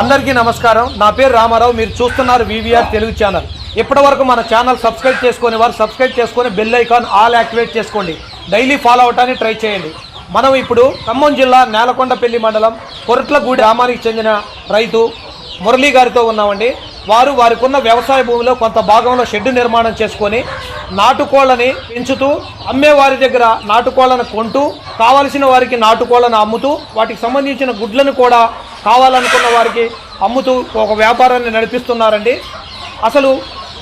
అందరికీ నమస్కారం. నా పేరు రామారావు. మీరు చూస్తున్నారు వివిఆర్ తెలుగు ఛానల్. ఇప్పటివరకు మన ఛానల్ సబ్స్క్రైబ్ చేసుకునే వారు సబ్స్క్రైబ్ చేసుకొని బెల్ ఐకాన్ ఆల్ యాక్టివేట్ చేసుకోండి. డైలీ ఫాలో అవటానికి ట్రై చేయండి. మనం ఇప్పుడు ఖమ్మం జిల్లా నేలకొండపల్లి మండలం కొరట్లగూడి గ్రామానికి చెందిన రైతు మురళీ గారితో ఉన్నామండి. వారు వారికి ఉన్న వ్యవసాయ భూమిలో కొంత భాగంలో షెడ్డు నిర్మాణం చేసుకొని నాటుకోళ్ళని పెంచుతూ అమ్మేవారి దగ్గర నాటుకోళ్ళను కొంటూ కావలసిన వారికి నాటుకోళ్ళను అమ్ముతూ వాటికి సంబంధించిన గుడ్లను కూడా కావాలనుకున్న వారికి అమ్ముతూ ఒక వ్యాపారాన్ని నడిపిస్తున్నారండి. అసలు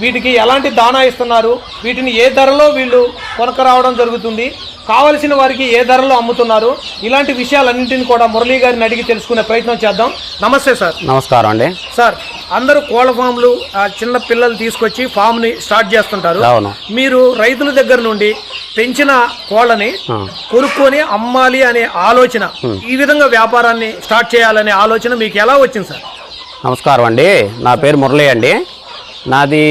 వీటికి ఎలాంటి దానా ఇస్తున్నారు? వీటిని ఏ ధరలో వీళ్ళు కొనకరావడం జరుగుతుంది? కావలసిన వారికి ఏ ధరలో అమ్ముతున్నారు? ఇలాంటి విషయాలన్నింటిని కూడా మురళీ గారిని అడిగి తెలుసుకునే ప్రయత్నం చేద్దాం. నమస్తే సార్. నమస్కారం అండి. సార్ అందరూ కోళ్ళ ఫామ్లు ఆ, చిన్న పిల్లలు తీసుకొచ్చి ఫామ్ని స్టార్ట్ చేస్తుంటారు. అవును. మీరు రైతుల దగ్గర నుండి పెంచిన కోళ్ళని. కొనుక్కొని అమ్మాలి అనే ఆలోచన ఈ విధంగా వ్యాపారాన్ని స్టార్ట్ చేయాలనే ఆలోచన మీకు ఎలా వచ్చింది సార్? నమస్కారం అండి. నా పేరు మురళి అండి. నాది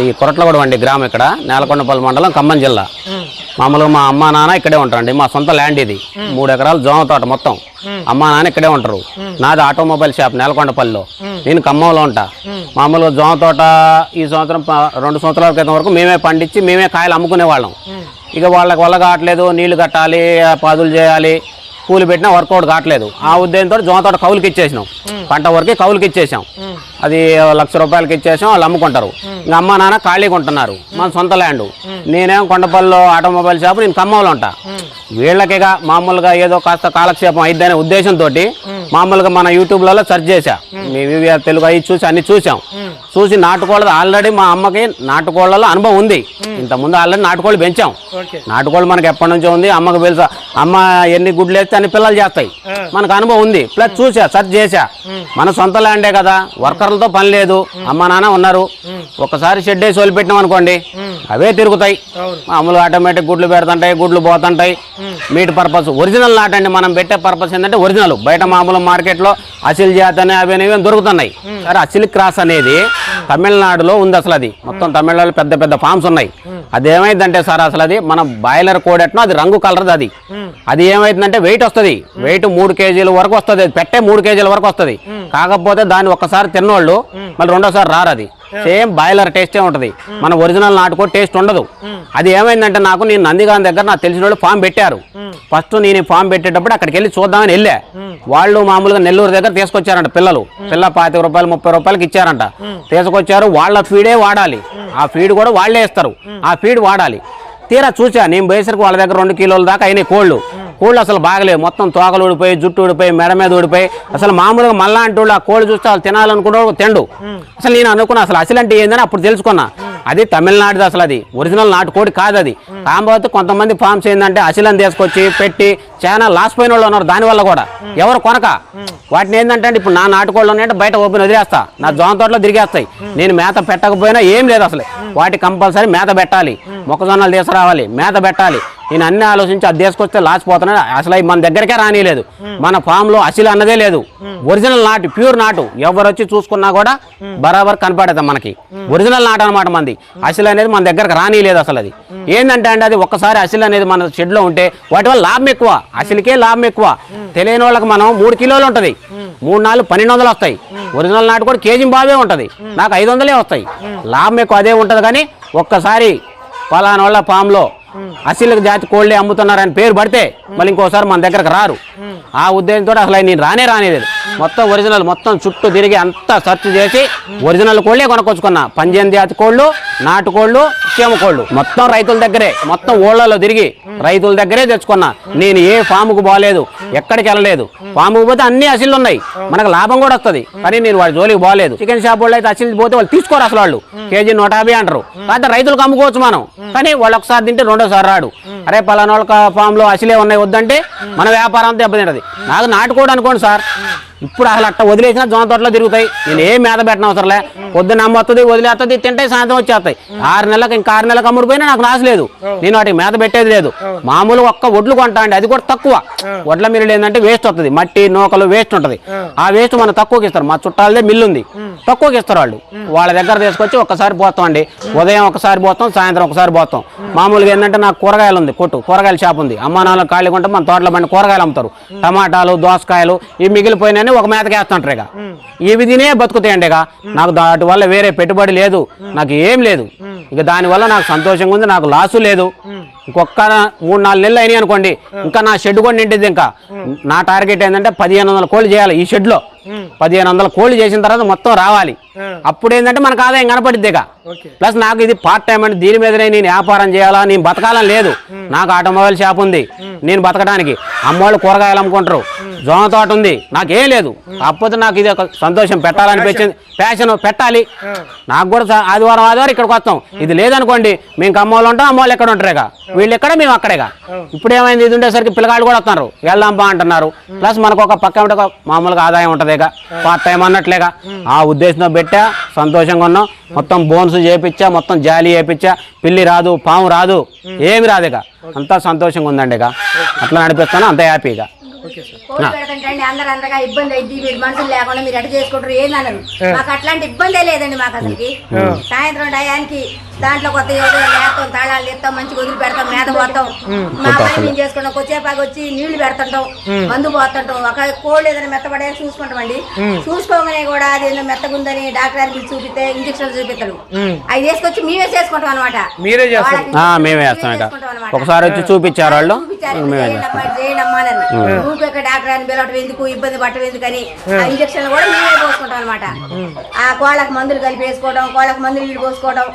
ఈ కొరట్లగూడెం అండి గ్రామం ఇక్కడ నేలకొండపల్లి మండలం ఖమ్మం జిల్లా. మామూలుగా మా అమ్మ నాన్న ఇక్కడే ఉంటారండి. మా సొంత ల్యాండ్ ఇది. మూడు ఎకరాలు జోమ తోట మొత్తం. అమ్మ నాన్న ఇక్కడే ఉంటారు. నాది ఆటోమొబైల్ షాప్ నేలకొండపల్లిలో. నేను ఖమ్మంలో ఉంటా. మామూలుగా జోమ తోట ఈ సంవత్సరం రెండు సంవత్సరాల క్రితం వరకు మేమే పండించి మేమే కాయలు అమ్ముకునే వాళ్ళం. ఇక వాళ్ళకి వల్ల కావట్లేదు నీళ్ళు కట్టాలి పదులు చేయాలి కూలి పెట్టినా వర్కౌట్ కావట్లేదు. ఆ ఉద్దేశంతో జోమతోట కౌలుకి ఇచ్చేసినాం. పంట వరకు కౌలుకి ఇచ్చేసాం. అది లక్ష రూపాయలకి ఇచ్చేసాం వాళ్ళు అమ్ముకుంటారు. ఇంకా అమ్మ నాన్న ఖాళీగా ఉంటున్నారు మన సొంత ల్యాండ్. నేనేం కొండపల్లిలో ఆటోమొబైల్ షాప్ నేను ఖమ్మంలో ఉంటా. వీళ్ళకిగా మామూలుగా ఏదో కాస్త కాలక్షేపం అయిద్దనే ఉద్దేశంతో మామూలుగా మన యూట్యూబ్లలో సెర్చ్ చేశా. మీ వివిఆర్ తెలుగు అవి చూసి అన్ని చూసాం చూసి నాటుకోళ్ళది ఆల్రెడీ మా అమ్మకి నాటుకోళ్ళలో అనుభవం ఉంది. ఇంతకుముందు ఆల్రెడీ నాటుకోళ్ళు పెంచాం. నాటుకోళ్ళు మనకి ఎప్పటి నుంచో ఉంది. అమ్మకు తెలుసా అమ్మ ఎన్ని గుడ్లు వేస్తే అన్ని పిల్లలు చేస్తాయి. మనకు అనుభవం ఉంది. ప్లస్ చూసా సెర్చ్ చేసా. మన సొంత ల్యాండే కదా. వర్కర్లతో పని లేదు. అమ్మ నాన్న ఉన్నారు. ఒకసారి షెడ్ వేసి వదిలిపెట్టినాం అనుకోండి. అవే తిరుగుతాయి. మామూలుగా ఆటోమేటిక్ గుడ్లు పెడుతుంటాయి గుడ్లు పోతుంటాయి. మీట్ పర్పస్ ఒరిజినల్ నాటండి మనం పెట్టే పర్పస్ ఏంటంటే ఒరిజినల్ బయట మామూలు మార్కెట్లో అసిల్ జాత్ అని అవి అనేవి దొరుకుతున్నాయి. సరే అసిల్ క్రాస్ అనేది తమిళనాడులో ఉంది అసలు అది. మొత్తం తమిళనాడులో పెద్ద పెద్ద ఫామ్స్ ఉన్నాయి. అది ఏమైందంటే సార్ అసలు అది మన బాయిలర్ కోడెట్నో అది రంగు కలర్ది అది. అది ఏమైందంటే వెయిట్ వస్తుంది. వెయిట్ మూడు కేజీల వరకు వస్తుంది. అది పెట్టే మూడు కేజీల వరకు వస్తుంది. కాకపోతే దాన్ని ఒక్కసారి తిన్నోళ్ళు మళ్ళీ రెండోసారి రారు అది. సేమ్ బాయిలర్ టేస్టే ఉంటుంది. మన ఒరిజినల్ నాటుకో టేస్ట్ ఉండదు. అది ఏమైందంటే నాకు నేను నందిగాన్ దగ్గర నాకు తెలిసిన వాళ్ళు ఫామ్ పెట్టారు. ఫస్ట్ నేను ఫామ్ పెట్టేటప్పుడు అక్కడికి వెళ్ళి చూద్దామని వెళ్ళా. వాళ్ళు మామూలుగా నెల్లూరు దగ్గర తీసుకొచ్చారంట పిల్లలు. పిల్ల పాతిక రూపాయలు ముప్పై రూపాయలకి ఇచ్చారంట. తీసుకొచ్చారు. వాళ్ళ ఫీడే వాడాలి. ఆ ఫీడ్ కూడా వాళ్ళే ఇస్తారు. ఆ ఫీడ్ వాడాలి. తీరా చూసా నేను పోయేసరికి వాళ్ళ దగ్గర రెండు కిలోల దాకా అయినాయి కోళ్ళు. కోళ్ళు అసలు బాగలేవు. మొత్తం తోకలు ఊడిపోయి జుట్టు ఊడిపోయి మెడ మీద ఊడిపోయి. అసలు మామూలుగా మళ్ళా అంటే వాళ్ళు ఆ కోళ్ళు చూస్తే వాళ్ళు తినాలనుకుంటే తిండు. అసలు నేను అనుకున్నా అసలు అసలు అంటే ఏందని అప్పుడు తెలుసుకున్నా. అది తమిళనాడుది అసలు అది. ఒరిజినల్ నాటుకోడి కాదు అది కాకపోతే కొంతమంది ఫామ్స్ ఏంటంటే అసిలని తీసుకొచ్చి పెట్టి చాలా లాస్ పోయిన వాళ్ళు ఉన్నారు దానివల్ల కూడా. ఎవరు కొనక. వాటిని ఏంటంటే ఇప్పుడు నా నాటుకోళ్ళు ఉన్నాయంటే బయట ఓపెన్ వదిలేస్తా. నా జోన్ తోటలో తిరిగేస్తాయి. నేను మేత పెట్టకపోయినా ఏం లేదు అసలు. వాటి కంపల్సరీ మేత పెట్టాలి. మొక్కజొన్నలు తీసుకురావాలి. మేత పెట్టాలి. నేను అన్ని ఆలోచించి అది తీసుకొస్తే లాస్ అసలు అవి మన దగ్గరికే రానిలేదు మన ఫామ్లో అసలు అన్నదే లేదు. ఒరిజినల్ నాటు ప్యూర్ నాటు ఎవరు వచ్చి చూసుకున్నా కూడా బరాబర్ కనపడేది మనకి. ఒరిజినల్ నాటు అనమాట మంది. అసలు అనేది మన దగ్గరకు రానిలేదు అసలు అది. ఏంటంటే అండి అది ఒక్కసారి అసలు అనేది మన షెడ్లో ఉంటే వాటి వల్ల లాభం ఎక్కువ. అసలుకే లాభం ఎక్కువ. తెలియని వాళ్ళకి మనం మూడు కిలోలు ఉంటుంది. మూడు నాలుగు పన్నెండు వందలు వస్తాయి. ఒరిజినల్ నాటు కూడా కేజీ బావే ఉంటుంది. నాకు ఐదు వందలే వస్తాయి. లాభం ఎక్కువ అదే ఉంటుంది కానీ ఒక్కసారి పలానా వాళ్ళ ఫామ్లో అసలు జాతి కోళ్ళే అమ్ముతున్నారని పేరు పడితే మళ్ళీ ఇంకోసారి మన దగ్గరకు రారు. ఆ ఉద్దేశంతో అసలు నేను రానే రానేది మొత్తం ఒరిజినల్ మొత్తం చుట్టూ తిరిగి అంతా సెర్చ్ చేసి ఒరిజినల్ కోళ్ళే కొనుక్కొచ్చుకున్నా. పంజేం జాతి కోళ్ళు నాటుకోళ్ళు చీమ కోళ్ళు. మొత్తం రైతుల దగ్గరే మొత్తం ఊళ్ళలో తిరిగి రైతుల దగ్గరే తెచ్చుకున్నా. నేను ఏ ఫాముకు పోలేదు ఎక్కడికి వెళ్ళలేదు. ఫాముకు పోతే అన్ని అసిల్లు ఉన్నాయి. మనకు లాభం కూడా వస్తుంది. కానీ నేను వాడి జోలికి పోలేదు చికెన్ షాప్ వాళ్ళు అయితే అసిల్ పోతే వాళ్ళు తీసుకోరు అసలు వాళ్ళు. కేజీ నూట యాభై అంటారు. కాకపోతే రైతులకు అమ్ముకోవచ్చు మనం. కానీ వాళ్ళు ఒకసారి తింటే సార్ రాడు. అరే పలానా వాళ్ళ ఫామ్లో అసలే ఉన్నాయి వద్దంటే మన వ్యాపారం అంతా దెబ్బతింటది. నాకు నాటుకోడు అనుకోండి సార్. ఇప్పుడు అసలు అట్ట వదిలేసిన జోన తోటలో తిరుగుతాయి. నేను ఏం మేత పెట్టిన అవసరంలే పొద్దున్న అమ్మొస్తుంది వదిలేస్తుంది తింటే సాయంత్రం వచ్చేస్తాయి. ఆరు నెలలకు ఇంకా ఆరు నెలలకు అమ్ముడిపోయినా నాకు నాశ లేదు. నేను వాటికి మేత పెట్టేది లేదు. మామూలు ఒక్క ఒడ్లు కొంటా అండి అది కూడా తక్కువ. వడ్ల మిల్లు ఏంటంటే వేస్ట్ వస్తుంది మట్టి నూకలు వేస్ట్ ఉంటుంది. ఆ వేస్ట్ మనం తక్కువకి ఇస్తారు. మా చుట్టాలదే మిల్లు ఉంది తక్కువకి ఇస్తారు వాళ్ళు. వాళ్ళ దగ్గర తీసుకొచ్చి ఒక్కసారి పోతాం అండి ఉదయం ఒకసారి పోతాం సాయంత్రం ఒకసారి పోతాం మామూలుగా ఏంటంటే నాకు కూరగాయలు ఉంది కొట్టు. కూరగాయల షాప్ ఉంది. అమ్మానాలు నాన్న ఖాళీ కొంటే మన తోటలో పండి కూరగాయలు అమ్ముతారు. టమాటాలు దోసకాయలు ఈ మిగిలిపోయినా అని ఒక మేతకి వేస్తుంటారు ఇక. ఇవి తినే బతుకుతాయండి ఇక. నాకు దాటి వల్ల వేరే పెట్టుబడి లేదు. నాకు ఏం లేదు. ఇక దానివల్ల నాకు సంతోషంగా ఉంది. నాకు లాసు లేదు. ఇంకొక మూడు నాలుగు నెలలు అయినాయి అనుకోండి ఇంకా నా షెడ్ కూడా నిండిద్ది ఇంకా. నా టార్గెట్ ఏంటంటే పదిహేను వందల కోళ్ళు చేయాలి ఈ షెడ్లో. పదిహేను వందల కోళ్ళు చేసిన తర్వాత మొత్తం రావాలి. అప్పుడు ఏంటంటే మనకు ఆదాయం కనపడిద్ది ఇక. ప్లస్ నాకు ఇది పార్ట్ టైం అంటే దీని మీదనే నేను వ్యాపారం చేయాలా నేను బతకాలని లేదు. నాకు ఆటోమొబైల్ షాప్ ఉంది నేను బతకడానికి. అమ్మోళ్ళు కూరగాయలు అమ్ముకుంటారు. జోన తోట ఉంది నాకేం లేదు. కాకపోతే నాకు ఇది ఒక సంతోషం పెట్టాలనిపించింది. ప్యాషన్ పెట్టాలి. నాకు కూడా ఆదివారం ఆదివారం ఇక్కడికి వస్తాం. ఇది లేదనుకోండి మేము అమ్మోళ్ళు ఉంటాం అమ్మోళ్ళు ఎక్కడ ఉంటారు ఇక? వీళ్ళు ఎక్కడ? మేము అక్కడేగా. ఇప్పుడు ఏమైంది? ఇది ఉండేసరికి పిల్లగాళ్ళు కూడా వస్తున్నారు. వెళ్దాం బా అంటున్నారు ప్లస్ మనకు ఒక పక్క ఉంటే ఒక మామూలుగా ఆదాయం ఉంటుంది ఇక పార్ట్ టైం అన్నట్లేగా. ఆ ఉద్దేశంతో పెట్టా సంతోషంగా ఉన్నాం. మొత్తం బోన్స్ చేపించా మొత్తం జాలి చేపించా పిల్లి రాదు పాము రాదు. ఏమి రాదు ఇక అంతా సంతోషంగా ఉందండి ఇక అట్లా నడిపిస్తాను అంత హ్యాపీగా. కోడి పెడతంటే అందరు అంతగా ఇబ్బంది అయింది. మీరు మనుషులు లేకుండా మీరు ఎట చేసుకుంటారు? ఏందన్నారు మాకు అట్లాంటి ఇబ్బందే లేదండి మాకు అసలుకి. సాయంత్రం టయానికి దాంట్లో కొత్త లేస్తాం తాళాలు తీస్తాం మంచిగా వదిలి పెడతాం మేత పోతాం మా పని మేము చేసుకుంటాం కొద్దిసేపాకి వచ్చి నీళ్ళు పెడుతుంటాం మందు పోతుంటాం. ఒక కోళ్ళు ఏదైనా మెత్తపడే చూసుకుంటాం అండి. చూసుకోగానే కూడా అది ఏదో మెత్తగుందని డాక్టర్ గారికి చూపిస్తే ఇంజక్షన్లు చూపిస్తాడు అవి తీసుకొచ్చి మేమే చేసుకుంటాం అనమాట మీరే చేస్తారు. ఆ, మేమే ఇక. ఒకసారి వచ్చి చూపించారు వాళ్ళు. డాక్టర్ అని పిలవటం ఎందుకు? ఇబ్బంది పట్టడం ఎందుకని? ఆ. ఇంజక్షన్లు కూడా మేమే పోసుకుంటాం అనమాట ఆ. కోళ్ళకి మందులు కలిపి వేసుకోవడం కోళ్ళకి మందులు నీళ్ళు పోసుకోవడం.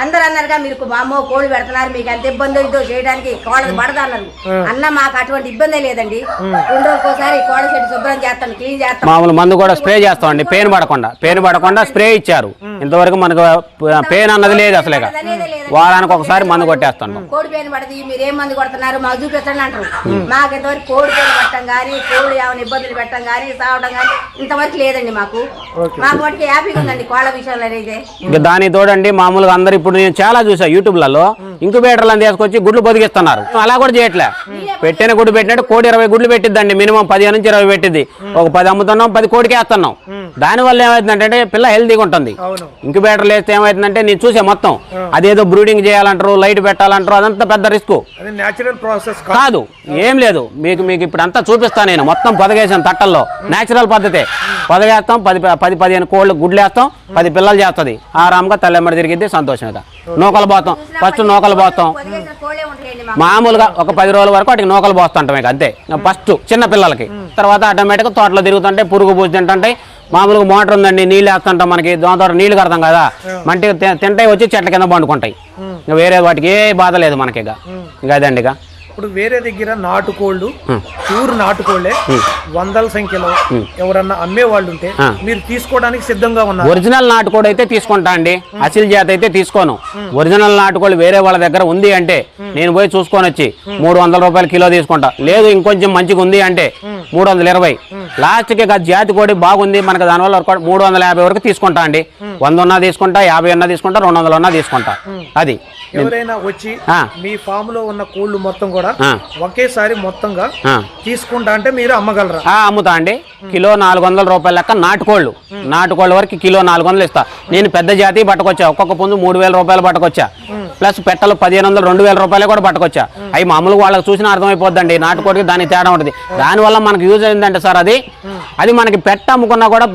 అందరు అన్నారుగా మీరు మా అమ్మ కోళ్ళు పెడుతున్నారు. మీకు ఎంత ఇబ్బంది అవుతుందో చేయడానికి కోళ్ళకి పడదా అన్నారు. అన్న మాకు అటువంటి ఇబ్బందే లేదండి. రెండు రోజులకోసారి కోళ్ళ చెట్టు శుభ్రం చేస్తాను క్లీన్ చేస్తాం మామూలు మందు కూడా స్ప్రే చేస్తామండి. పెయిన్ పడకుండా. పెయిన్ పడకుండా స్ప్రే ఇచ్చారు. ఇంతవరకు మనకు పెయిన్ అన్నది లేదు అసలు. వారానికి ఒకసారి మందు కొట్టేస్తాం కోడి పేరు పడది మీరు ఏం మంది కొడుతున్నారు? మాకు చూపించండి అంటారు. మాకు ఇంతవరకు కోడి పేరు పెట్టడం కానీ కోళ్ళు ఏమైనా ఇబ్బందులు పెట్టడం కానీ సావడం కానీ ఇంతవరకు లేదండి మాకు. మాకు హ్యాపీగా ఉందండి కోళ్ళ విషయంలో అయితే. ఇంకా దాని తోడండి మామూలుగా అందరు ఇప్పుడు నేను చాలా చూసా యూట్యూబ్లలో ఇంక్యుబేటర్లను తీసుకొచ్చి గుడ్లు పొదిగిస్తున్నారు అలా కూడా చేయట్లే. పెట్టిన గుడ్డు పెట్టినట్టు కోడి ఇరవై గుడ్లు పెట్టిద్దండి. మినిమం పదిహేను నుంచి ఇరవై పెట్టింది ఒక పది అమ్ముతున్నాం పది కోడికి వేస్తున్నాం. దానివల్ల ఏమవుతుందంటే పిల్ల హెల్తీగా ఉంటుంది. అవును. ఇంక్యుబేటర్లు వేస్తే ఏమవుతుందంటే నేను చూసే మొత్తం. అదేదో బ్రూడింగ్ చేయాలంటారు లైట్ పెట్టాలంటారు అదంతా పెద్ద రిస్క్. న్యాచురల్ కాదు. ఏం లేదు. మీకు మీకు ఇప్పుడు అంతా చూపిస్తాను నేను. మొత్తం పొదగేసాను తట్టల్లో. నేచురల్ పద్ధతే. పొదగేస్తాం పది పది పదిహేను కోళ్ళు గుడ్లు వేస్తాం పది పిల్లలు చేస్తుంది. ఆరాంగా తల్లెమ్మడి తిరిగిద్ది సంతోషంగా నూకలు పోతాం. ఫస్ట్ నూకలు పోతాం. మామూలుగా ఒక పది రోజుల వరకు వాటికి నూకలు పోస్తుంటాం ఇక అంతే. ఫస్ట్ చిన్న పిల్లలకి. తర్వాత ఆటోమేటిక్గా తోటలో తిరుగుతుంటే పురుగు పూసి తింటుంటాయి. మామూలుగా మోటార్ ఉందండి నీళ్ళు వేస్తుంటాం మనకి దాని తోట నీళ్ళు కడతాం కదా. మంటి తింటాయి వచ్చి చెట్ల కింద పండుకుంటాయి. ఇంకా వేరే వాటికి ఏ బాధ లేదు మనకి ఇక ఇంకా అదండి ఇక. ఇప్పుడు వేరే దగ్గర నాటుకోళ్ళు ప్యూర్ నాటుకోళ్ళే వందల సంఖ్యలో ఎవరన్నా అమ్మే వాళ్ళు ఉంటే. మీరు తీసుకోవడానికి సిద్ధంగా ఉన్నారు. ఒరిజినల్ నాటుకోడి అయితే తీసుకుంటా అండి. అసిల్ జాత అయితే తీసుకోను. ఒరిజినల్ నాటుకోడి వేరే వాళ్ళ దగ్గర ఉంది అంటే నేను పోయి చూసుకొని వచ్చి మూడు వందల రూపాయలు కిలో తీసుకుంటా. లేదు ఇంకొంచెం మంచిగా ఉంది అంటే మూడు వందల ఇరవై. లాస్ట్కి జాతి కోడి బాగుంది మనకు దానివల్ల మూడు వందల యాభై వరకు తీసుకుంటా అండి. వంద ఉన్నా తీసుకుంటా యాభై ఉన్నా తీసుకుంటా రెండు వందలు ఉన్నా తీసుకుంటా. అది. ఎవరైనా వచ్చి. మీ ఫామ్లో ఉన్న కోళ్ళు మొత్తం కూడా. ఒకేసారి మొత్తంగా. తీసుకుంటా అంటే మీరు అమ్మగలరా? అమ్ముతా అండి. కిలో నాలుగు వందల రూపాయల లెక్క నాటుకోళ్ళు. నాటుకోళ్ళ వరకు కిలో నాలుగు వందలు ఇస్తా. నేను పెద్ద జాతి పట్టుకొచ్చా. ఒక్కొక్క పుంజు మూడు వేల రూపాయలు పట్టుకొచ్చా. ప్లస్ పెట్టలు పదిహేను వందలు రెండు వేల రూపాయలు కూడా పట్టుకొచ్చా. అవి మామూలుగా వాళ్ళకి చూసిన అర్థమైపోద్దండి. నాటుకోడికి దానికి తేడా ఉంటుంది. దానివల్ల మనకు యూజ్ అయిందంటే సార్ అది. అది మనకి పెట్ట అమ్ముకున్నా కూడా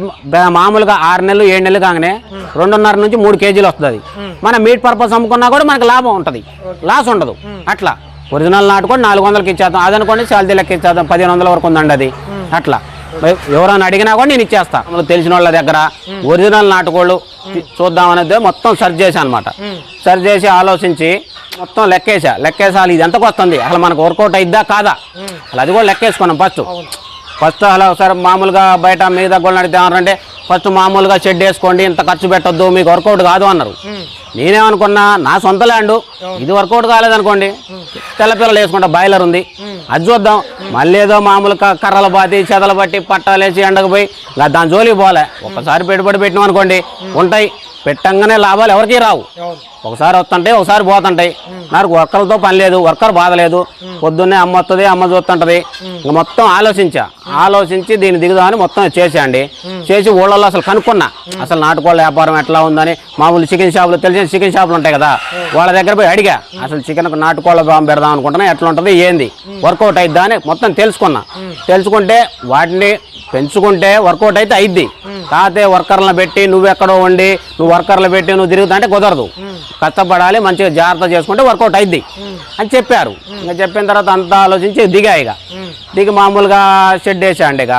మామూలుగా ఆరు నెలలు ఏడు నెలలు కాగానే రెండున్నర నుంచి మూడు కేజీలు వస్తుంది అది. మన మీట్ పర్పస్ అమ్ముకున్నా కూడా మనకి లాభం ఉంటుంది. లాస్ ఉండదు. అట్లా. ఒరిజినల్ నాటుకోడి నాలుగు వందలకి ఇచ్చేస్తాం. అదనుకోండి శాలరీ లెక్క ఇచ్చేద్దాం పదిహేను వందల వరకు ఉందండి అది. అట్లా. ఎవరైనా అడిగినా కూడా నేను ఇచ్చేస్తా. మనకు తెలిసిన వాళ్ళ దగ్గర ఒరిజినల్ నాటుకోళ్ళు చూద్దాం అనేది మొత్తం సెర్చ్ చేశాను అనమాట సెర్చ్ చేసి ఆలోచించి మొత్తం లెక్కేసా లెక్కేసా ఇది ఎంతకు వస్తుంది? అసలు మనకు వర్కౌట్ అయిద్దా కాదా? అసలు అది కూడా లెక్కేసుకున్నాం ఫస్ట్. ఫస్ట్ అలా ఒకసారి మామూలుగా బయట మిగతా గోళ్ళు ఏమన్నారంటే ఫస్ట్ మామూలుగా షెడ్ వేసుకోండి ఇంత ఖర్చు పెట్టొద్దు మీకు వర్కౌట్ కాదు అన్నారు. నేనేమనుకున్నా నా సొంత ల్యాండ్ ఇది వర్కౌట్ కాలేదనుకోండి తెల్ల పిల్లలు వేసుకుంటా బాయిలర్ ఉంది. అది చూద్దాం. మళ్ళీ ఏదో మామూలు క- కర్రలు బాతి చెదలు బట్టి పట్టాలేసి ఎండకు పోయి ఇంకా దాని జోలికి పోలే ఒకసారి పెట్టుబడి పెట్టినాం అనుకోండి ఉంటాయి. పెట్టంగానే లాభాలు ఎవరికీ రావు. ఒకసారి వస్తుంటాయి ఒకసారి పోతుంటాయి. నాకు వర్కర్లతో పని లేదు వర్కర్ బాధ లేదు. పొద్దున్నే అమ్మ వస్తుంది అమ్మ చూస్తుంటది మొత్తం ఆలోచించా. ఆలోచించి దీన్ని దిగుదామని మొత్తం చేసేయండి చేసి ఊళ్ళల్లో అసలు కనుక్కున్నా. అసలు నాటుకోళ్ళ వ్యాపారం ఎట్లా ఉందని మామూలు చికెన్ షాపులు తెలిసిన చికెన్ షాపులు ఉంటాయి కదా. వాళ్ళ దగ్గర పోయి అడిగా. అసలు చికెన్ నాటుకోళ్ళ ఫామ్ పెడదాం అనుకుంటున్నా ఎట్లా ఉంటుంది ఏంది? వర్కౌట్ అయిద్దా అని మొత్తం తెలుసుకున్నా. తెలుసుకుంటే వాటిని పెంచుకుంటే వర్కౌట్ అయితే అయిద్ది. కాకపోతే వర్కర్లను పెట్టి నువ్వు ఎక్కడో ఉండి నువ్వు వర్కర్లు పెట్టి నువ్వు తిరుగుతా అంటే కుదరదు. కష్టపడాలి మంచిగా జాగ్రత్త చేసుకుంటే వర్కౌట్ అయిద్ది. అని చెప్పారు. ఇంకా చెప్పిన తర్వాత అంతా ఆలోచించి దిగా ఇక. దిగి మామూలుగా షెడ్ వేసా అండి ఇక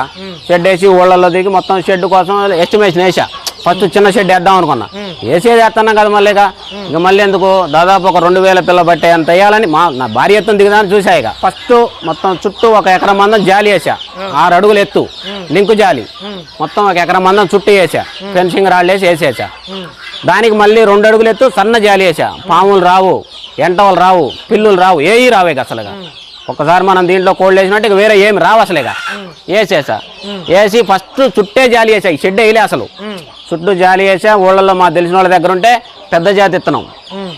షెడ్ వేసి ఊళ్ళల్లో దిగి మొత్తం షెడ్ కోసం ఎస్టిమేషన్ వేసా ఫస్ట్ చిన్న షెడ్ వేద్దాం అనుకున్నా. వేసేది వేస్తున్నాం కదా మళ్ళీ ఇక? ఇక మళ్ళీ ఎందుకు? దాదాపు ఒక రెండు వేల పిల్ల బట్టే అంత వేయాలని మా నా భార్య ఎత్తున దిగుదాన్ని చూసా ఇక. ఫస్ట్ మొత్తం చుట్టూ ఒక ఎకరం మందం జాలి వేసా. ఆరు అడుగులు ఎత్తు. లింకు జాలి. మొత్తం ఒక ఎకరం మందం చుట్టూ వేసా. ఫెన్సింగ్ రాళ్ళు వేసి వేసేసా. దానికి మళ్ళీ రెండు అడుగులు ఎత్తు సన్న జాలి వేసా. పాములు రావు ఎంటవలు రావు పిల్లులు రావు ఏవి రావు ఇక అసలుగా. ఒకసారి మనం దీంట్లో కోళ్ళు వేసినట్టు ఇక వేరే ఏమి రావు అసలేగా వేసేసా. వేసి ఫస్ట్ చుట్టే జాలి వేసా. ఈ షెడ్ వేయలే అసలు. చుట్టూ జాలి వేసా ఊళ్ళల్లో మా తెలిసిన వాళ్ళ దగ్గర ఉంటే పెద్ద జాతి ఇత్తనం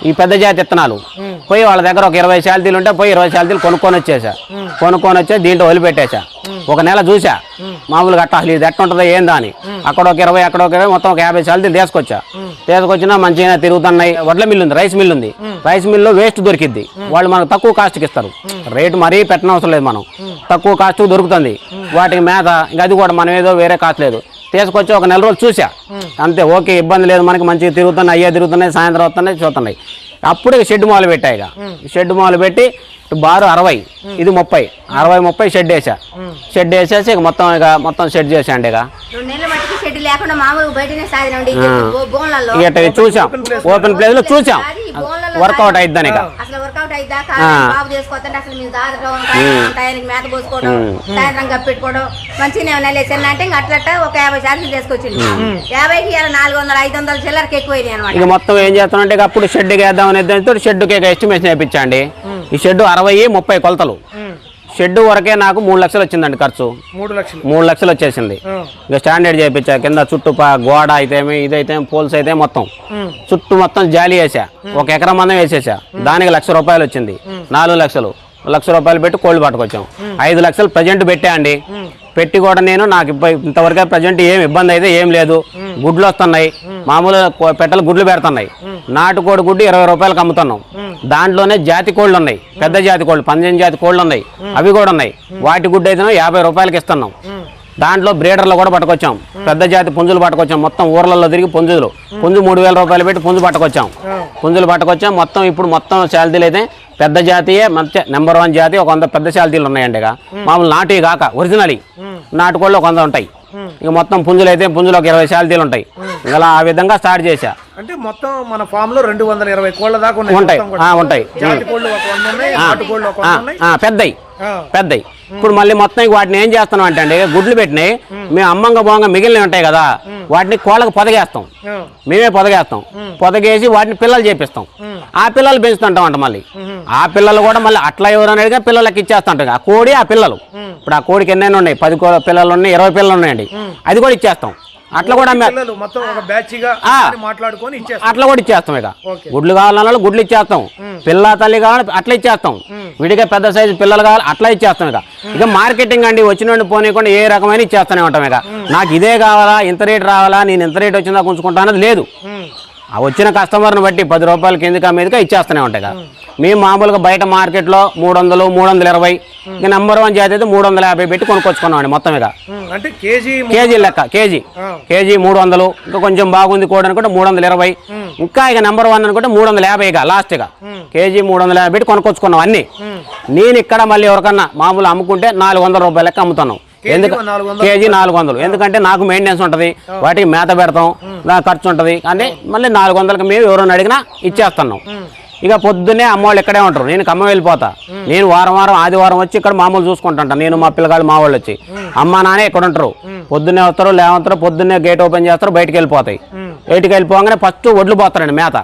ఈ పెద్ద జాతి ఇత్తనాలు పోయి వాళ్ళ దగ్గర ఒక ఇరవై శాలతీలు ఉంటే పోయి ఇరవై శాలతీలు కొనుక్కొని వచ్చేసా. కొనుక్కొని వచ్చే దీంట్లో వదిలిపెట్టేసా. ఒక నెల చూసా. మామూలుగా అట్ట అసలు ఇది ఎట్ట ఉంటుందో ఏందా అని. అక్కడ ఒక ఇరవై అక్కడ ఒక ఇరవై మొత్తం ఒక యాభై శాలతీలు తీసుకొచ్చా. తీసుకొచ్చినా మంచిగా తిరుగుతున్నాయి. వడ్ల మిల్లు ఉంది రైస్ మిల్లు ఉంది. రైస్ మిల్లు వేస్ట్ దొరికిద్ది. వాళ్ళు మనకు తక్కువ కాస్ట్కి ఇస్తారు. రేటు మరీ పెట్టనవసరం లేదు మనం. తక్కువ కాస్ట్ దొరుకుతుంది. వాటికి మేత ఇంకా అది కూడా మనం ఏదో వేరే కాస్ట్ లేదు. తీసుకొచ్చి ఒక నెల రోజులు చూసా అంతే ఓకే ఇబ్బంది లేదు మనకి మంచిగా తిరుగుతున్నాయి అయ్యే తిరుగుతున్నాయి సాయంత్రం వస్తున్నాయి చూస్తున్నాయి. అప్పుడు ఇక షెడ్ మాలు పెట్టా ఇక. షెడ్ మాలు పెట్టి బారు అరవై ఇది ముప్పై అరవై ముప్పై షెడ్ వేసా షెడ్ వేసేసి ఇక మొత్తం ఇక మొత్తం షెడ్ చేసా అండి ఇక షెడ్ లేకుండా మామూలు బయటనే సాగినండి బోన్లలో ఇక ఇట్ట చూసాం. ఓపెన్ ప్లేస్లో చూసాం. వర్కౌట్ అయిద్దని ఇక. అసలు వర్కౌట్ అయితే బాబు చేసుకోవద్దంటే అసలు మీరు దాదడం టైంకి మేత పోసుకోవడం సాయంత్రం కప్పెట్టుకోవడం మంచిగా ఏమైనా చిన్న అంటే ఇంకా అట్లట్ట ఒక యాభై శాతం తీసుకొచ్చింది యాభైకి నాలుగు వందలు ఐదు వందలు చిల్లరకి ఎక్కువైనాయి అనమాట ఇక మొత్తం ఏం చేస్తానంటే ఇక అప్పుడు షెడ్కి వేద్దాం అనేది షెడ్కి ఇక ఎస్టిమేషన్ వేయించండి. ఈ షెడ్ అరవై ముప్పై కొలతలు. షెడ్ వరకే నాకు మూడు లక్షలు వచ్చిందండి ఖర్చు. మూడు లక్షలు. మూడు లక్షలు వచ్చేసింది. ఇక స్టాండర్డ్ చేయించా కింద చుట్టూ పా- గోడ అయితేమి ఇదైతే పోల్స్ అయితే మొత్తం. చుట్టూ మొత్తం జాలి వేసా. ఒక ఎకరం మందం వేసేసా. దానికి లక్ష రూపాయలు వచ్చింది. నాలుగు లక్షలు. లక్ష రూపాయలు పెట్టి కోళ్ళు పట్టుకొచ్చాం. ఐదు లక్షలు ప్రజెంట్ పెట్టా అండి. పెట్టి కూడా నేను నాకు ఇంతవరకు ఇంతవరకే ప్రజెంట్ ఏం ఇబ్బంది అయితే ఏం లేదు. గుడ్లు వస్తున్నాయి. మామూలు పెట్టలు గుడ్లు పెడుతున్నాయి. నాటుకోడి గుడ్డు ఇరవై రూపాయలకు అమ్ముతున్నాం. దాంట్లోనే జాతి కోళ్ళు ఉన్నాయి. పెద్ద జాతి కోళ్ళు పందెం జాతి కోళ్ళు ఉన్నాయి. అవి కూడా ఉన్నాయి. వాటి గుడ్డు అయితే యాభై రూపాయలకి ఇస్తున్నాం. దాంట్లో బ్రీడర్లు కూడా పట్టుకొచ్చాం. పెద్ద జాతి పుంజులు పట్టుకొచ్చాం. మొత్తం ఊర్లలో తిరిగి పుంజులు. పుంజు మూడు వేల రూపాయలు పెట్టి పుంజు పట్టుకొచ్చాం. పుంజులు పట్టుకొచ్చాం. మొత్తం ఇప్పుడు మొత్తం శాలతీలు అయితే పెద్ద జాతియే మంచి నెంబర్ వన్ జాతి ఒక వంద పెద్ద శాలతీలు ఉన్నాయండి మామూలు నాటివి కాక ఒరిజినల్ నాటుకోళ్ళు వంద ఉంటాయి. ఇక మొత్తం పుంజులు అయితే పుంజులు ఒక ఇరవై శాలతీలు ఉంటాయి. ఇలా ఆ విధంగా స్టార్ట్ చేశా. అంటే మొత్తం మన ఫామ్లో రెండు వందల ఇరవై కోళ్ళ దాకా ఉంటాయి. ఉంటాయి. పెద్దయి. పెద్దయి. ఇప్పుడు మళ్ళీ మొత్తం వాటిని ఏం చేస్తున్నాం అంటే అండి గుడ్లు పెట్టినాయి మేము అమ్మంగా బోంగా మిగిలినవి ఉంటాయి కదా వాటిని కోళ్ళకు పొదగేస్తాం. మేమే పొదగేస్తాం. పొదగేసి వాటిని పిల్లలు చేపిస్తాం. ఆ పిల్లలు పెంచుతుంటాం అంట మళ్ళీ. ఆ పిల్లలు కూడా మళ్ళీ అట్లా ఎవరైనా అడిగితే పిల్లలకి ఇచ్చేస్తుంటాం ఆ కోడి ఆ పిల్లలు. ఇప్పుడు ఆ కోడికి ఎన్నైనా ఉన్నాయి. పది కో- పిల్లలు ఉన్నాయి ఇరవై పిల్లలు ఉన్నాయండి. అది కూడా ఇచ్చేస్తాం. అట్లా కూడా మొత్తం ఒక మాట్లాడుకొని అట్లా కూడా ఇచ్చేస్తాం ఇక. గుడ్లు కావాలన్న గుడ్లు ఇచ్చేస్తాం. పిల్ల తల్లి కావాలి అట్లా ఇచ్చేస్తాం. విడిగా పెద్ద సైజు పిల్లలు కావాలి అట్లా ఇచ్చేస్తాం ఇక. ఇక మార్కెటింగ్ అండి వచ్చిన పోనీకుండా ఏ రకమైన ఇచ్చేస్తూనే ఉంటాం ఇక. నాకు ఇదే కావాలా ఇంత రేట్ రావాలా నేను ఇంత రేట్ వచ్చిందా ఉంచుకుంటా అన్నది లేదు. వచ్చిన కస్టమర్ని బట్టి పది రూపాయల కిందక మీదగా ఇచ్చేస్తూనే ఉంటాయి ఇక మేము మామూలుగా బయట మార్కెట్లో మూడు వందలు మూడు వందల ఇరవై ఇక నెంబర్ వన్ జాతి అయితే మూడు వందల యాభై పెట్టి కొనుక్కొచ్చుకున్నాం అండి మొత్తం ఇక. ఉమ్, అంటే కేజీ కేజీ లెక్క కేజీ. ఆ. కేజీ మూడు వందలు ఇంకా కొంచెం బాగుంది కూడా అనుకుంటే మూడు వందల ఇరవై ఇంకా ఇక నెంబర్ వన్ అనుకుంటే మూడు వందల యాభై ఇక. లాస్ట్ ఇక కేజీ మూడు వందల యాభై పెట్టి కొనుక్కొచ్చుకున్నాం అన్ని. నేను ఇక్కడ మళ్ళీ ఎవరికన్నా మామూలు అమ్ముకుంటే నాలుగు వందల రూపాయల లెక్క అమ్ముతాను కేజీ నాలుగు వందలు కేజీ నాలుగు వందలు. ఎందుకంటే నాకు మెయింటెనెన్స్ ఉంటుంది వాటికి మేత పెడతాం నా ఖర్చు ఉంటుంది. అంటే మళ్ళీ నాలుగు వందలకి మేము ఎవరైనా అడిగినా ఇచ్చేస్తున్నాం ఇక పొద్దున్నే అమ్మవాళ్ళు ఇక్కడే ఉంటారు. నేను ఖమ్మం వెళ్ళిపోతా. నేను వారం వారం ఆదివారం వచ్చి ఇక్కడ మామూలు చూసుకుంటుంటా నేను మా పిల్లగాళ్ళు మా వాళ్ళు వచ్చి. అమ్మ నానే ఇక్కడ ఉంటారు. పొద్దున్నే వస్తారు లేవంతారు పొద్దున్నే గేట్ ఓపెన్ చేస్తారు బయటికి వెళ్ళిపోతాయి. బయటికి వెళ్ళిపోగానే ఫస్ట్ ఒడ్లు పోస్తారండి మేత.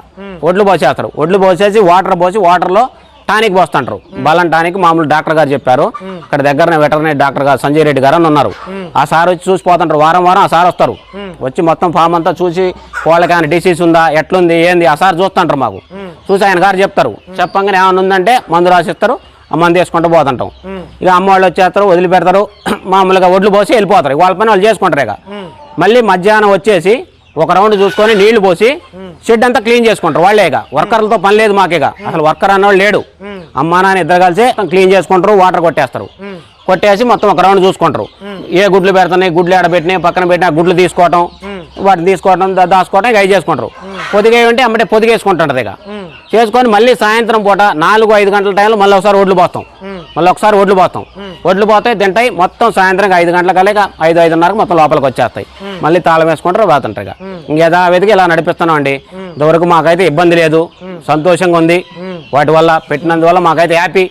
ఒడ్లు పోసేస్తారు. ఒడ్లు పోసేసి వాటర్ పోసి వాటర్లో టానిక్ పోస్తుంటారు. బలం టానిక్ మామూలు డాక్టర్ గారు చెప్పారు. ఇక్కడ దగ్గరనే వెటర్నరీ డాక్టర్ గారు సంజయ్ రెడ్డి గారు అని ఉన్నారు. ఆ సార్ వచ్చి చూసిపోతుంటారు వారం వారం ఆ సార్ వస్తారు. వచ్చి మొత్తం ఫామ్ అంతా చూసి ఏమైనా డిసీజ్ ఉందా? ఎట్లుంది? ఏంది? ఆ సార్ చూస్తుంటారు మాకు. చూసి ఆయన గారు చెప్తారు. చెప్పంగానే ఏమైనా ఉందంటే మందు రాసిస్తారు. ఆ మందు వేసుకుంటూ పోతుంటాం. ఇక అమ్మ వాళ్ళు వచ్చేస్తారు వదిలిపెడతారు. మామూలుగా ఒడ్లు పోసి వెళ్ళిపోతారు. వాళ్ళ పని వాళ్ళు చేసుకుంటారు ఇక. మళ్ళీ మధ్యాహ్నం వచ్చేసి ఒక రౌండ్ చూసుకొని నీళ్ళు పోసి షెడ్ అంతా క్లీన్ చేసుకుంటారు వాళ్ళే ఇక. వర్కర్లతో పని లేదు మాకిక అసలు వర్కర్ అన్నవాళ్ళు లేడు. అమ్మా నాన్న ఇద్దరు కలిసి క్లీన్ చేసుకుంటారు వాటర్ కొట్టేస్తారు. కొట్టేసి మొత్తం ఒక రౌండ్ చూసుకుంటారు. ఏ గుడ్లు పెడుతున్నాయి గుడ్లు ఆడబెట్టినాయి పక్కన పెట్టిన గుడ్లు తీసుకోవటం వాటిని తీసుకోవటం దాచుకోవటం ఇక అవి చేసుకుంటారు. పొదిగే ఉంటే అమ్మటే పొదిగేసుకుంటుంటది ఇక. చేసుకొని మళ్ళీ సాయంత్రం పూట నాలుగు ఐదు గంటల టైంలో మళ్ళీ ఒకసారి ఒడ్లు పోస్తాం. మళ్ళీ ఒకసారి ఒడ్లు పోస్తాం ఒడ్లు పోతాయి తింటాయి. మొత్తం సాయంత్రం ఐదు గంటల కల్లా ఐదు ఐదున్నరకు మొత్తం లోపలికి వచ్చేస్తాయి. మళ్ళీ తాళం వేసుకుంటారు పోతుంటాయి ఇక. ఇంక యథావిధిగా ఇలా నడిపిస్తున్నాం అండి ఇంతవరకు మాకైతే ఇబ్బంది లేదు. సంతోషంగా ఉంది. వాటి వల్ల పెట్టినందువల్ల మాకైతే హ్యాపీ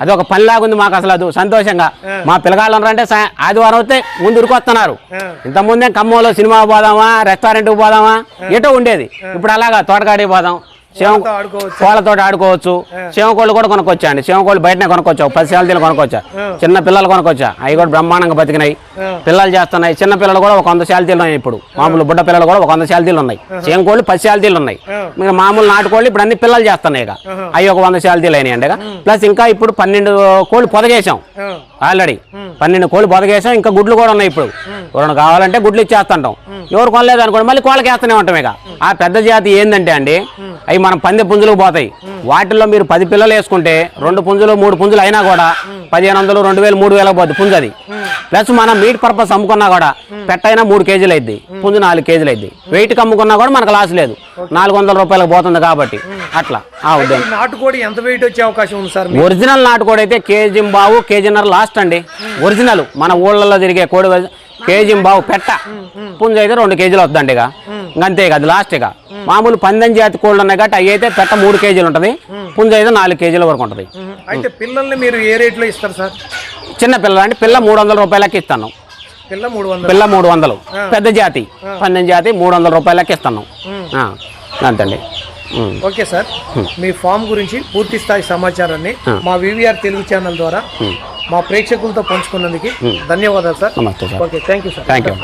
అది ఒక పనిలాగా ఉంది మాకు అసలు అది సంతోషంగా. మా పిల్లగాళ్ళు సా- ఆదివారం వస్తే ముందు ఉరికొస్తున్నారు. ఇంత ముందే ఖమ్మంలో సినిమా పోదామా రెస్టారెంట్కి పోదామా ఎటో ఉండేది. ఇప్పుడు అలాగా తోటకాడికి పోదాం. కోళ్ళతో ఆడుకోవచ్చు. శివకోళ్ళు కూడా కొనుక్కొచ్చా అండి? శివకోళ్ళు బయటనే కొనుక్కొచ్చా ఒక పది శాలతీలు కొనుక్కొచ్చా చిన్న పిల్లలు కొనుక్కొచ్చా? అవి కూడా బ్రహ్మాండంగా బతికినాయి. పిల్లలు చేస్తున్నాయి. చిన్న పిల్లలు కూడా ఒక వంద శాలతీలు ఉన్నాయి ఇప్పుడు. మామూలు బుడ్డ పిల్లలు కూడా ఒక వంద శాలతీలు ఉన్నాయి. శివంకోళ్ళు పది శాలతీలు ఉన్నాయి. ఇంకా మామూలు నాటుకోళ్ళు ఇప్పుడు అన్ని పిల్లలు చేస్తున్నాయి ఇక. అవి ఒక వంద శాలతీలు అయినాయి అండి ప్లస్ ఇంకా ఇప్పుడు పన్నెండు కోళ్ళు పొదగేసాం ఆల్రెడీ పన్నెండు కోళ్ళు పొదగేసాం ఇంకా గుడ్లు కూడా ఉన్నాయి ఇప్పుడు. ఎవరైనా కావాలంటే గుడ్లు ఇచ్చేస్తుంటాం. ఎవరు కొనలేదు అనుకోండి మళ్ళీ కోళ్ళకి వేస్తూనే ఉంటాం ఇక. ఆ పెద్ద జాతి ఏంటంటే అండి అవి మనం పందె పుంజులకు పోతాయి. వాటిల్లో మీరు పది పిల్లలు వేసుకుంటే రెండు పుంజులు మూడు పుంజులు అయినా కూడా పదిహేను వందలు రెండు వేలు మూడు వేలకు పోతుంది పుంజు అది. ప్లస్ మనం మీట్ పర్పస్ అమ్ముకున్నా కూడా పెట్టైనా మూడు కేజీలు అయింది పుంజు నాలుగు కేజీలు అయింది వెయిట్కి అమ్ముకున్నా కూడా మనకు లాస్ లేదు. నాలుగు వందల రూపాయలకు పోతుంది కాబట్టి. అట్లా. నాటుకోడి ఎంత వెయిట్ వచ్చే అవకాశం ఉంది సార్? ఒరిజినల్ నాటుకోడి అయితే కేజీ బావు కేజీన్నర లాస్ట్ అండి. ఒరిజినల్. మన ఊళ్ళల్లో తిరిగే కోడి కేజీ బావు పెట్ట. పుంజు అయితే రెండు కేజీలు వద్దండి ఇక. అంతే ఇక అది లాస్ట్ ఇక మామూలు పందెం జాతి కోళ్ళు ఉన్నాయి కాబట్టి అవి అయితే పెట్ట మూడు కేజీలు ఉంటుంది పుంజు అయితే నాలుగు కేజీల వరకు ఉంటుంది. అయితే పిల్లల్ని మీరు ఏ రేట్లో ఇస్తారు సార్? చిన్న పిల్ల అంటే పిల్ల మూడు వందల రూపాయలకి ఇస్తాను. పిల్ల మూడు వందలు. పిల్ల మూడు వందలు. పెద్ద జాతి పందెం జాతి మూడు వందల రూపాయలకి ఇస్తాను. అంతండి. Okay sir. మీ ఫామ్ గురించి పూర్తి స్థాయి సమాచారాన్ని మా వివిఆర్ తెలుగు ఛానల్ ద్వారా మా ప్రేక్షకులతో పంచుకున్నందుకు ధన్యవాదాలు sir. Okay thank you sir. Thank you.